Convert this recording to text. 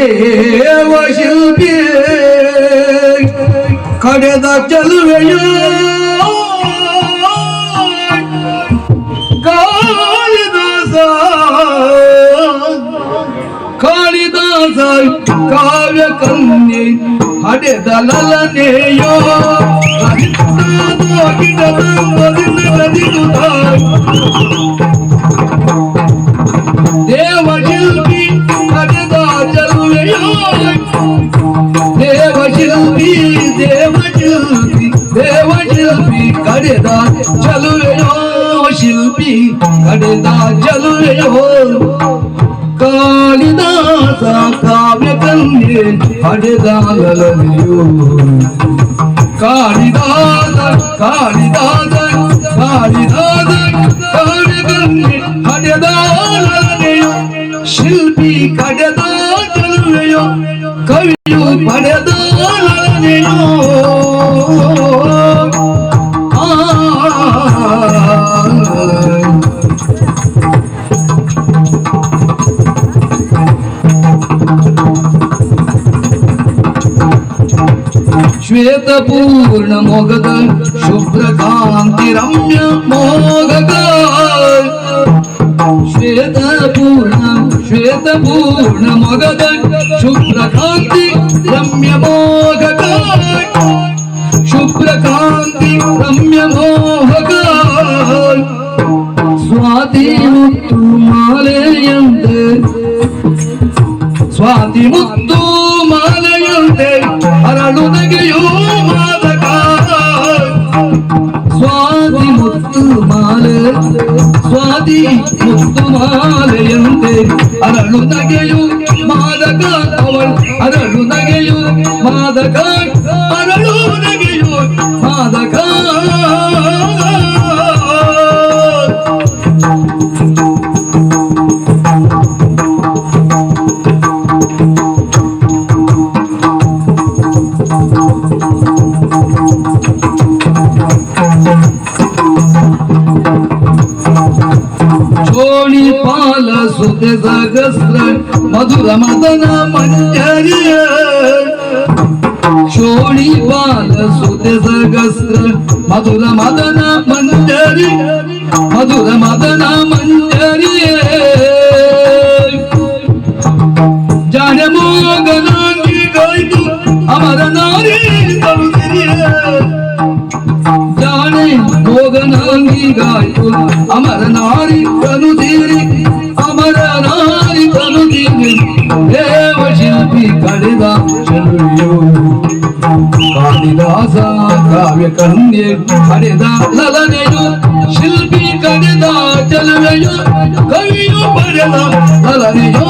ದೇವ ಶಿಲ್ಪಿ ಕಡೆದ ಚಲುವೆಯ ಕಾಳಿದಾಸ ಕಾಳಿದಾಸ ಕಾವ್ಯ ಕನ್ಯೆ ಹಡೆದ ಲಲನೆಯೋ ಗಿಡದ पी हरिदाजल हो। कालिदास काव्य कन्ये हरिदाजल हो कालिदास कालिदास कालिदास, काव्य कन्ये हरिदाजल शिल्पी हरिदाजल कवियु हरिदाजल ശ്വേതപൂർണ മോഹക ശുഭ്രകാന്തി രമ്യ മോഹക ശ്വേതപൂർണ ശ്വേതപൂർണ മോഹക ശുഭ്രകാന്തി രമ്യ മോഹക ശുഭ്രകാന്തി രമ്യ മോഹക സ്വാതി മുത്തുമാലയന്ത് സ്വാതിമുത്തു ಮಾಲೆಯಂತೆ. ಅರಳು ನಗೆಯು ಮಾದಕ ಅವಳು. ಅರಳು ನಗೆಯು ಮಾದಕ मध्ये जागस्र मधुर मदन मंजरी शोणी बाल सुते जागस्र मधुर मदन मंजरी मधुर मदन मंजरी जाने मोगनांगी गायतू अमर नारी करुदिरी దేవ శిల్పి కళిదాక్షణుడు కాళిదాస కావ్య కన్యే హరిదాసలనయు శిల్పి కళిదాచలనయు కవియు పరద అలనయో